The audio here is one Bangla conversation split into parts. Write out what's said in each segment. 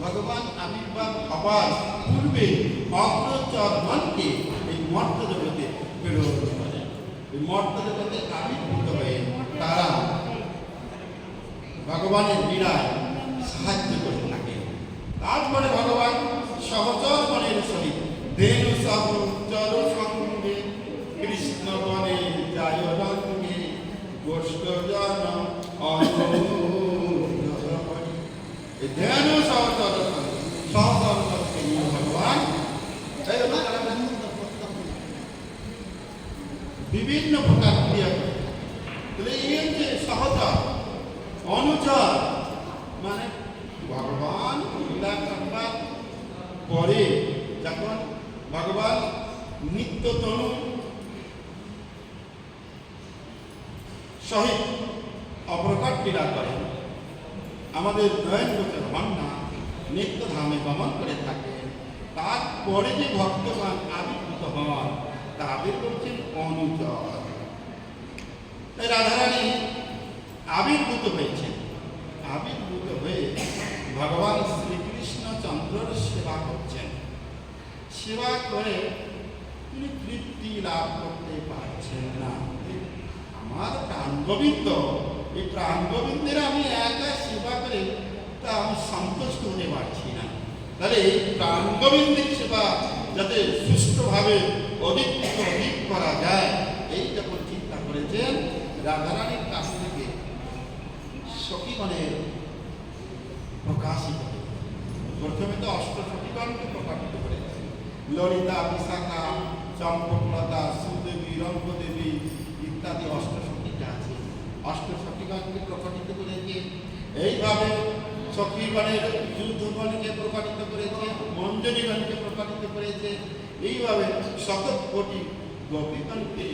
ভগবান আবির্ভাব হবার পূর্বে অগ্রচরণকে এই মর্ত জগতে প্রেরণ করে এই মর্ত জগতে আবির্ভূত হয়ে তারা ভগবানের বিরায় সাহায্য করে থাকে। তারপরে ভগবান সহচর মনের সহিত দেনু সহচর সঙ্গে কৃষ্ণ বনে যায় রঙ্গে গোষ্ঠ জন ধ্যান সহচর সঙ্গে সহচর সঙ্গে নিয়ে ভগবান এই হলো তারা বিভিন্ন প্রকার ক্রিয়া করে। তাহলে হচ্ছে সহচর অনুচর মানে ভগবান লীলা করবার পরে যখন ভগবান নিত্য তনু সহিত অপ্রকট ক্রীড়া করেন, আমাদের নয়ন গোচর হন না নিত্য ধামে গমন করে থাকে তারপরে যে ভক্তগণ আবির্ভূত হন তাদের বলছেন অনুচর। রাধারানী আবির্ভূত হয়েছেন আবির্ভূত হয়ে ভগবান শ্রীকৃষ্ণ চন্দ্রের সেবা করছেন। সেবা করে তিনি তৃপ্তি লাভ করতে পারছেন না। আমার প্রাণ গোবিন্দ এই প্রাণ গোবিন্দের আমি একা সেবা করে তা আমি সন্তুষ্ট হতে পারছি না। তাহলে এই প্রাণ গোবিন্দের সেবা যাতে সুষ্ঠুভাবে অধিক থেকে অধিক করা যায়। এই যখন চিন্তা করেছেন, রাধারানীর কাছ থেকে সখীগণের প্রকাশিত। প্রথমে তো অষ্ট সখীগণকে প্রকাশিত করেছে। ললিতা, বিশাখা, চম্পকলতা, সুদেবী, রঙ্গদেবী ইত্যাদি অষ্ট সখীটা আছে। অষ্ট সখীগণকে প্রকাশিত করেছে। এইভাবে সখীগণের যুদ্ধগণকে প্রকাশিত করেছে মঞ্জনীগণকে প্রকাশিত করেছে। এইভাবে শত কোটি গোপীগণকে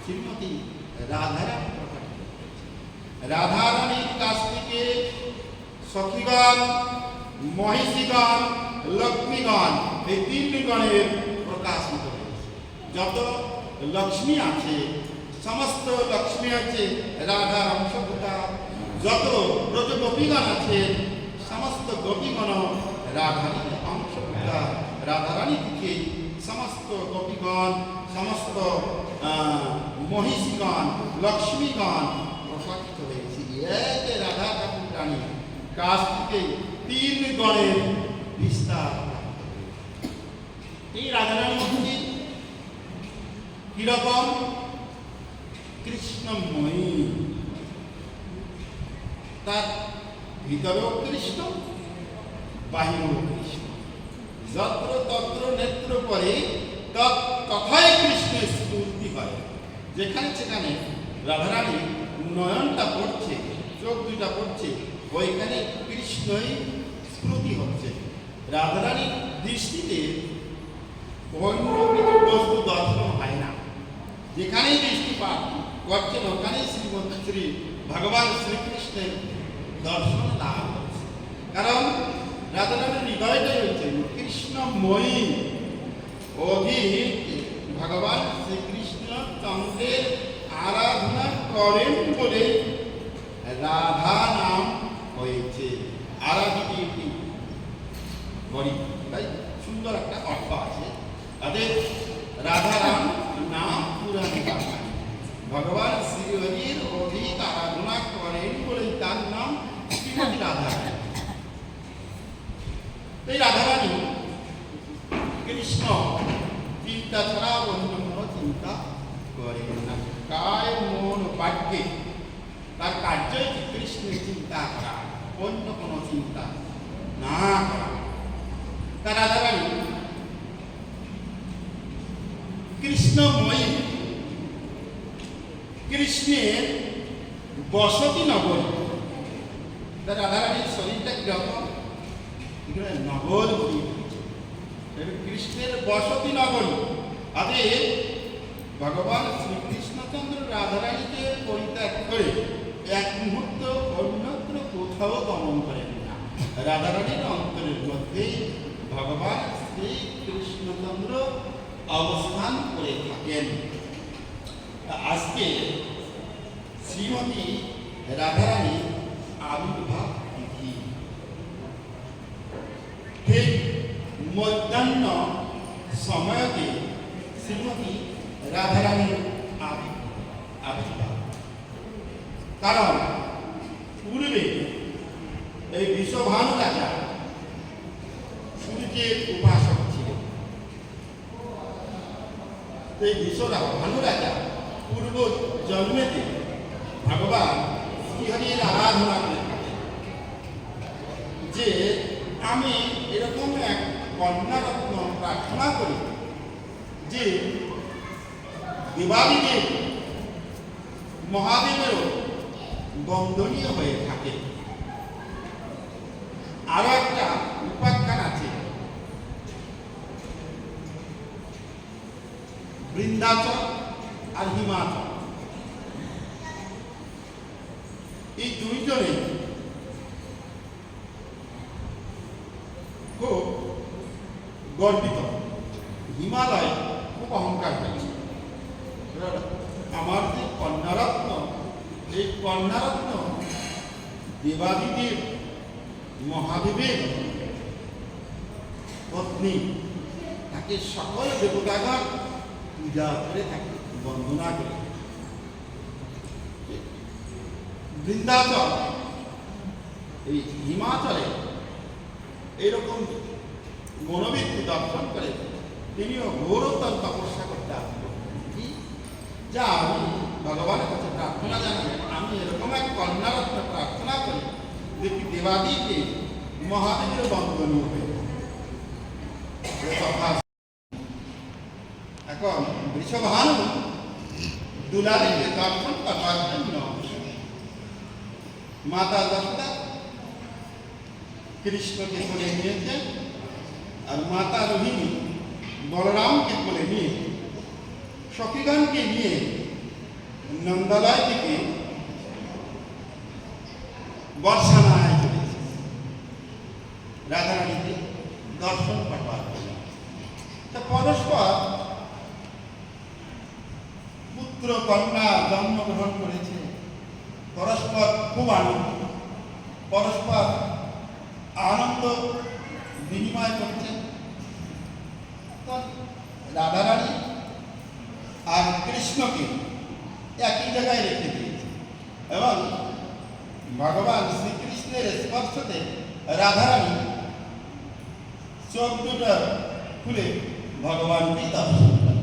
শ্রীমতী রাধারানী রাধারানীর কাছ থেকে সখীগণ মহিষীগণ লক্ষ্মীগণ এই তিন গণের প্রকাশিত যত লক্ষ্মী আছে সমস্ত লক্ষ্মী আছে রাধার অংশভূতা যত ব্রজ গোপীগণ আছে সমস্ত গোপীগণ রাধারীর অংশভূতা রাধারানী থেকে সমস্ত গোপীগণ, সমস্ত মহিষীগণ, লক্ষ্মীগণ প্রকাশিত হয়েছে। এক রাধা ঠাকুর রানী কাছ থেকে তিন গণের বিস্তার। এই রাধারানী হচ্ছে কীরকম? কৃষ্ণময়ী। তার ভিতরেও কৃষ্ণ, বাহিরেও কৃষ্ণ। যত্র তত্র নেত্র পরে তথায় কৃষ্ণের স্ফূর্তি হয়। যেখানে সেখানে রাধারানী নয়নটা পড়ছে চোখ দুটা পড়ছে, ওইখানে কৃষ্ণই স্মৃতি হচ্ছে। রাধারানীর দৃষ্টিতে বস্তু দর্শন হয় না। যেখানেই দৃষ্টিপাত করছেন, ওখানেই শ্রীমন্ত শ্রী ভগবান শ্রীকৃষ্ণের দর্শন লাভ হচ্ছে। কারণ রাধারানীর হৃদয়টাই হচ্ছে কৃষ্ণময়ী। অধিক ভগবান শ্রীকৃষ্ণ চন্দ্রের আরাধনা করেন বলে রাধা নাম হয়েছে। সুন্দর একটা অর্থ আছে। তাদের রাধারাম নাম পুরাণে কথা ভগবান শ্রীহরির অধিক আরাধনা করেন বলে তার নাম শ্রীমতী রাধারানী। এই রাধারানী কৃষ্ণ চিন্তা ছাড়া অন্য কোনো চিন্তা করেন না। কায় মন বাক্যে তার কার্যই কৃষ্ণের চিন্তা করা, অন্য কোনো চিন্তা না করা। তার রাধারানী কৃষ্ণময়ী, কৃষ্ণের বসতি নগরী। তার রাধারানীর শরীরটা কীরকম? নগর এটা কৃষ্ণের বসতি নগরী। অতএব ভগবান শ্রীকৃষ্ণচন্দ্র রাধারানীকে পরিত্যাগ করে এক মুহূর্ত অন্যত্র কোথাও গমন করেন না। রাধারানীর অন্তরের মধ্যেই ভগবান শ্রীকৃষ্ণচন্দ্র অবস্থান করে থাকেন। আজকে শ্রীমতী রাধারানী আবির্ভাব মধ্যাহ্ন সময়তে শ্রীমতী রাধারানীর আবি- আবির্ভাব কারণ পূর্বে এই বিশ্বভানু রাজা সূর্যের উপাসক ছিলেন এই বিশ্বরা ভানু রাজা পূর্ব জন্মেতে ভগবান শ্রীহরির আরাধনা করে যে আমি এরকম এক কন্যারত্ন প্রার্থনা করি যে দেবাদিদেব মহাদেবেরও বন্দনীয় হয়ে থাকে। আরও একটা উপাখ্যান আছে। বৃন্দাচল আর হিমাচল। এই দুইজনে খুব গর্বিত। হিমালয় খুব অহংকার হয়েছে আমার যে কন্যারত্ন, এই কন্যারত্ন দেবাদিদেব, মহাদেবের পত্নী, তাকে সকল দেবতাগণ পূজা করে থাকে, বন্দনা করে বৃন্দাচল, এই হিমাচলে এইরকম মনোবৃত্তি দর্শন করে। তিনিও ঘোরতর তপস্যা করতে আসবেন যা আমি ভগবানের কাছে প্রার্থনা জানাই, আমি এরকম এক কন্যারত্ন প্রার্থনা করি দেখি দেবাদিকে মহাদেবের বন্দনীয় হয়ে এখন বৃষভানু দুলারিকে দর্শন করবার জন্য মাতা দশটা কৃষ্ণকে কোলে নিয়েছে আর মাতা রোহিণী, বলরামকে কোলে নিয়ে, সখীগণকে নিয়ে নন্দালয় থেকে বর্ষানায় চলেছে রাধারানীকে দর্শন করবার তা পরস্পর পুত্র, কন্যা জন্মগ্রহণ করেছে। পরস্পর খুব আনন্দ পরস্পর আনন্দ বিনিময় করছে। তো রাধারানী আর কৃষ্ণকে একই জায়গায় রেখে দিয়েছে। এবং ভগবান শ্রীকৃষ্ণের স্পর্শতে রাধারানী চোখ দুটো খুলে ভগবানকে দর্শন করে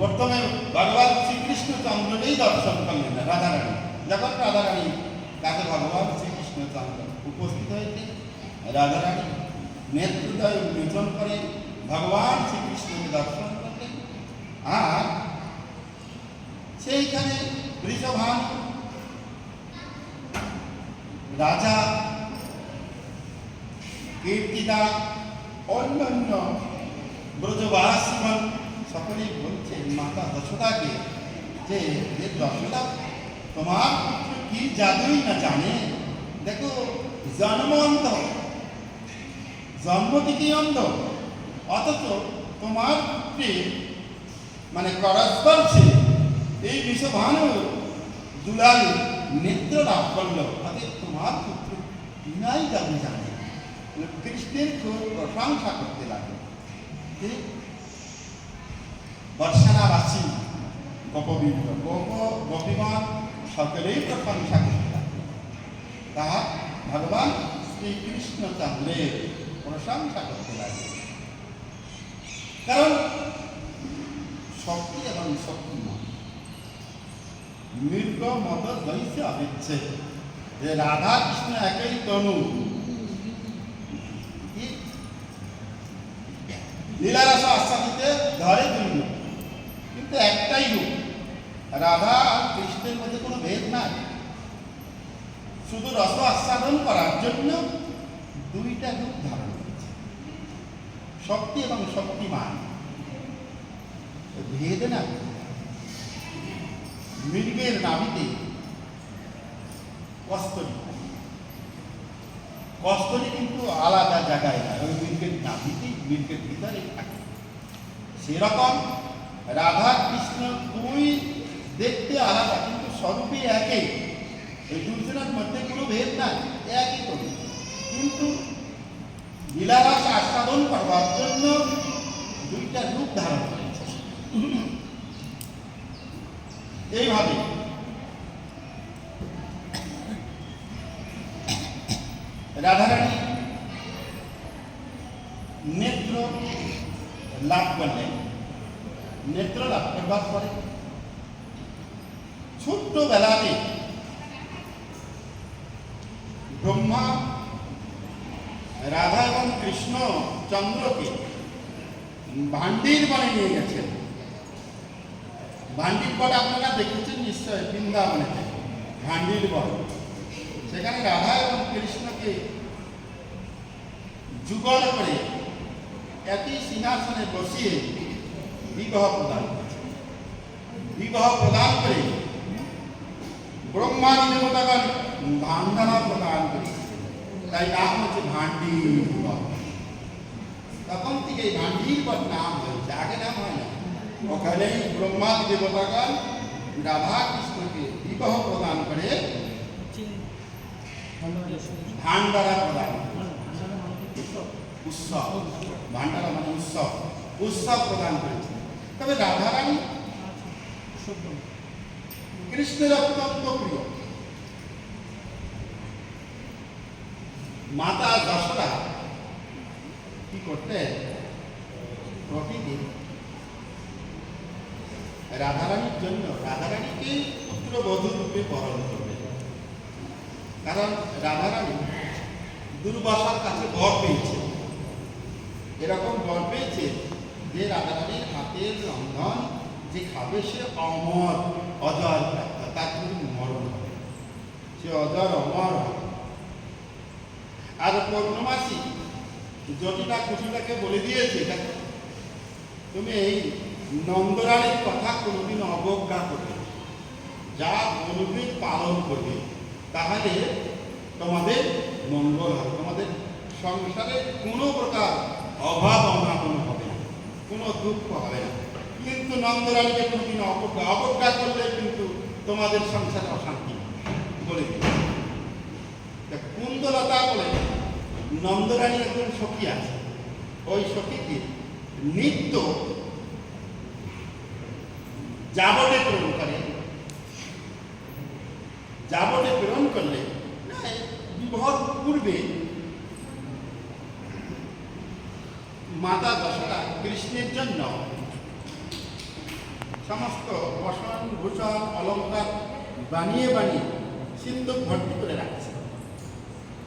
প্রথমে ভগবান শ্রীকৃষ্ণ চন্দ্রকেই দর্শন করলেন রাধারানী। যখন রাধারানী কাছে ভগবান শ্রীকৃষ্ণ চন্দ্র উপস্থিত হয়েছে রাধারানী নেত্রদয় উন্মোচন করে ভগবান শ্রীকৃষ্ণকে দর্শন করলেন। আর সেইখানে বৃষভান রাজা কীর্তিদা, অন্যান্য ব্রজবাসীগণ সকলেই বলছে মাতা দশদাকে যে হে দশদা তোমার কি জাদুই না জানে? দেখো জন্ম অন্ধ জন্ম থেকেই অন্ধ। অথচ তোমার পুত্রে মানে করস্পর্শে এই বিশ্বভানু দুলালি নেত্র লাভ করল। অতএব তোমার পুত্র বিনাই জাদু জানে। কৃষ্ণের খুব প্রশংসা করতে লাগে বর্ষানাবাসী গোপবৃন্দ গোপ, গোপীগণ সকলেই প্রশংসা করতে লাগে তা ভগবান শ্রীকৃষ্ণচন্দ্রের প্রশংসা করতে লাগল কারণ শক্তি এবং শক্তি নয়। মৃগ মত অবিচ্ছে যে রাধা কৃষ্ণ একই তনু? লীলারস আস্বাদিতে ধরে দুই রূপ। কিন্তু একটাই রূপ, রাধা আর কৃষ্ণের মধ্যে কোনো ভেদ নাই। শুধু রস আস্বাদন করার জন্য দুইটা রূপ ধারণ শক্তি এবং শক্তিমান। ভেদ না। মৃগের নাভিতে কস্তরী। কস্তরী কিন্তু আলাদা জায়গায় না। ওই মৃগের নাভিতেই মৃগের ভিতরে থাকে। সেরকম রাধা কৃষ্ণ দুই দেখতে আলাদা, কিন্তু স্বরূপে একই। এই মধ্যে কোনো ভেদ নাই। একই তো কিন্তু লীলারাস আস্বাদন করবার জন্য দুইটা রূপ ধারণ করেছে। এইভাবে রাধারানী নেত্র লাভ করলেন। নেত্র লাভ করবার পরে ছোট্ট বেলাতে ব্রহ্মা রাধা এবং কৃষ্ণ চন্দ্রকে ভান্ডির বনে নিয়ে গেছেন ভান্ডির বন আপনারা দেখেছেন নিশ্চয়, বৃন্দাবনেতে। ভান্ডির বন সেখানে রাধা এবং কৃষ্ণকে যুগল করে একই সিংহাসনে বসিয়ে বিবাহ প্রদান বিবাহ প্রদান করে ব্রহ্মাদি দেবতাগণ ভান্ডারা প্রদান করেছে। তাই নাম হচ্ছে ভান্ডির তখন থেকে ভান্ডির বন নাম হয়েছে, আগে নাম হয় না। ওখানেই ব্রহ্মাদি দেবতাগণ রাধা কৃষ্ণকে বিবাহ প্রদান করে ভান্ডারা প্রদান। উৎসব। ভান্ডারা মানে উৎসব। উৎসব প্রদান করেছে তবে রাধারানী কৃষ্ণের অত্যন্ত প্রিয়। মাতা দশরা কি করতে? প্রতিদিন রাধারানীর জন্য রাধারানীকে পুত্রবধূ রূপে বরণ করবে। কারণ রাধারানী দুর্বাসার কাছে বর পেয়েছে। এরকম বর পেয়েছে যে রাধারানীর হাতের রন্ধন যে খাবে সে অমর প্রাপ্ত। তার কিন্তু মরণ হবে। সে অজর অমর হবে। আর পূর্ণমাসী জটিলা কুটিলাকে বলে দিয়েছে দেখো তুমি এই নন্দরানীর কথা কোনোদিন অবজ্ঞা করবে যা বলবে পালন করবে, তাহলে তোমাদের মঙ্গল হবে। তোমাদের সংসারে কোনো প্রকার অভাব অনাটন হবে না, কোনো দুঃখ হবে না। কিন্তু নন্দরানীকে কোনোদিন অবজ্ঞা অবজ্ঞা করলে কিন্তু তোমাদের সংসারে অশান্তি বলে দিবে। কুন্দলতা বলে। নন্দরানী একজন সখী আছে। ওই সখীকে নিত্য জাবটে প্রেরণ করে। জাবটে প্রেরণ করলে না, বিবাহর পূর্বে মাতা দশরা কৃষ্ণের জন্য সমস্ত বসন ভূষণ অলঙ্কার বানিয়ে বানিয়ে সিন্ধু ভর্তি করে রাখছে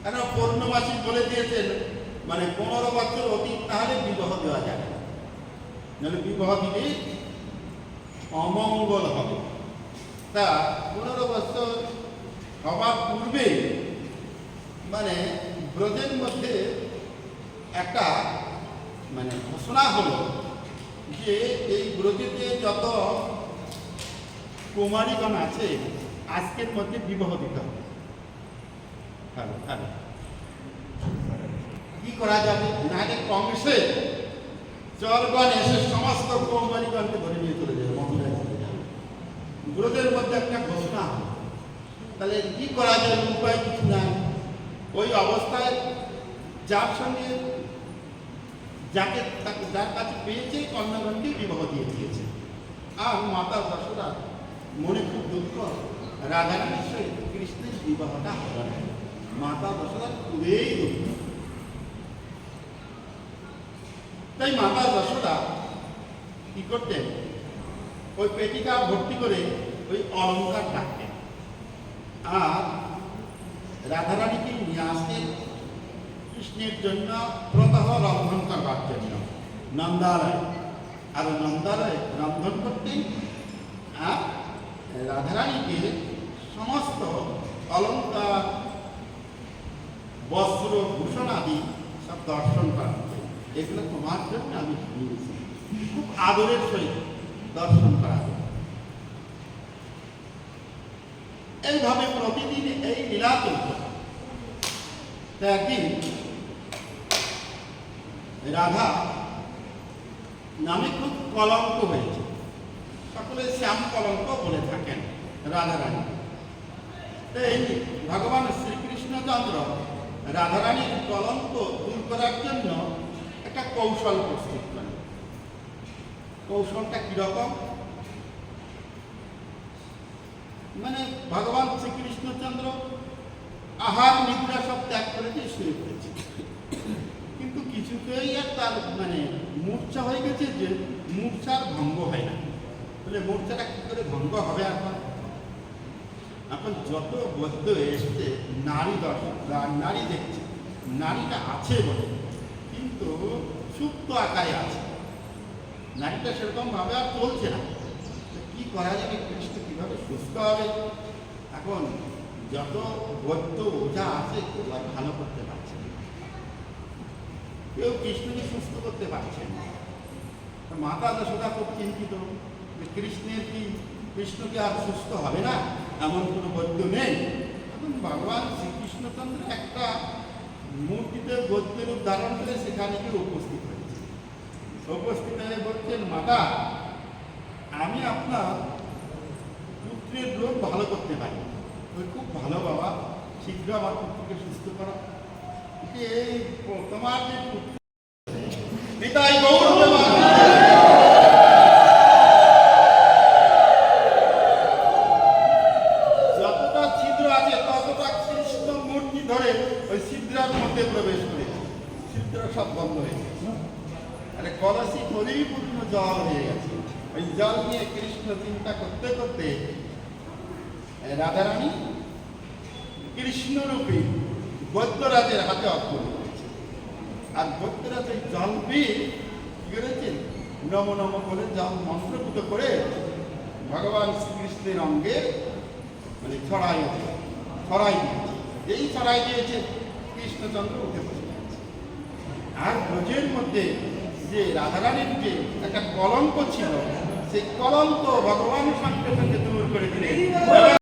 কেন পূর্ণমাসী বলে দিয়েছেন মানে পনেরো বছর অতীত, তাহলে বিবাহ দেওয়া যাবে না। নাহলে বিবাহ দিলে অমঙ্গল হবে। তা পনেরো বছর হবার পূর্বে মানে ব্রজের মধ্যে একটা মানে ঘোষণা হলো যে এই ব্রজেতে যত কুমারীগণ আছে, আজকের মধ্যে বিবাহ দিতে হবে। কি করা যাবে? নাহলে কংগ্রেসে চরগণ এসে সমস্ত কৌমারীগণকে ধরে নিয়ে চলে যাবে, মন্দিরে চলে যাবে? ব্রজের মধ্যে একটা ঘোষণা। হলো তাহলে কি করা যায়? উপায় কিছু নাই। ওই অবস্থায় যার সঙ্গে যাকে তাকে যার কাছে পেয়েছে কন্যাগণকে বিবাহ দিয়ে দিয়েছে। আর মাতা দশরা মনে খুব দুঃখ। রাধারানীর সহিত কৃষ্ণের বিবাহটা হবে না। মাতা দশরা খুবই তাই মাতা দশরা কি করতেন? ওই পেটিকা ভর্তি করে ওই অলঙ্কার রাখতেন আর রাধারানীকে নিয়ে আসতেন কৃষ্ণের জন্য, প্রতহ রন্ধন করবার জন্য। নন্দালয়। আর নন্দালয় রন্ধন করতেন, আর রাধারানীকে সমস্ত অলঙ্কার বস্ত্র, ভূষণ আদি সব দর্শন করাতেন এগুলো তোমার জন্য আমি নিয়েছি খুব আদরের সহিত দর্শন করাবে এইভাবে প্রতিদিন এই লীলা চলত একদিন রাধা নামে খুব কলঙ্ক হয়েছে। সকলে শ্যাম কলঙ্ক বলে থাকেন রাধা রানী এই ভগবান শ্রীকৃষ্ণচন্দ্র রাধারানীর কলঙ্ক দূর করার জন্য একটা কৌশল প্রস্তুত করেন কৌশলটা কীরকম? মানে ভগবান শ্রীকৃষ্ণচন্দ্র আহার, নিদ্রা সব ত্যাগ করে দিয়ে শুয়ে পড়েছে। কিন্তু কিছুতেই আর তার মানে মূর্ছা হয়ে গেছে যে মূর্ছার ভঙ্গ হয় না। বলে মূর্ছাটা কি করে ভঙ্গ হবে এখন এখন যত বদ্ধ এসছে, নারী দর্শক নারী দেখছে, নারীটা আছে বলে কিন্তু সুপ্ত আকারে আছে। নারীটা সেরকম ভাবে আর চলছে না। কি করা যাবে? কৃষ্ণ কীভাবে সুস্থ হবে? এখন যত বৈদ্য ওঝা আছে, কেউ ভালো করতে পারছে না। কেউ কৃষ্ণকে সুস্থ করতে পারছে না। মাতা যশোদা খুব চিন্তিত। যে কৃষ্ণের কি কৃষ্ণকে আর সুস্থ হবে না? এমন কোনো বৈদ্য নেই। এখন ভগবান শ্রীকৃষ্ণচন্দ্র একটা মূর্তিতে বৈদ্যের রূপ ধারণ করে সেখানে গিয়ে উপস্থিত হয়েছে। উপস্থিত হয়ে বলছেন, মাতা, আমি আপনার পুত্রের রোগ ভালো করতে পারি। ওই খুব ভালো বাবা, শীঘ্র আমার পুত্রকে সুস্থ করা। এই তোমার যে পুত্র, পিতাই গৌরব যতটা ছিদ্র আছে ততটা কৃষ্ণ মূর্তি ধরে ওই ছিদ্রার মধ্যে প্রবেশ করেছে ছিদ্র সব বন্ধ হয়ে গেছে আরে কলসি পরিপূর্ণ জল হয়ে গেছে ওই জল কৃষ্ণ চিন্তা করতে করতে রাধারানী কৃষ্ণরূপী বৈদ্যরাজের হাতে অর্পণ আর বৈদ্যরাজ ওই জল পেয়ে কি করেছেন? নম নম করে জল মন্ত্রপুত করে ভগবান শ্রীকৃষ্ণের অঙ্গে মানে ছড়াই ছড়াই এই ছড়াই দিয়েছে কৃষ্ণচন্দ্র উঠে বসে আর ব্রজের মধ্যে যে রাধারানীর যে একটা কলঙ্ক ছিল সেই কলঙ্ক ভগবান সঙ্গে সঙ্গে দূর করে দিলেন।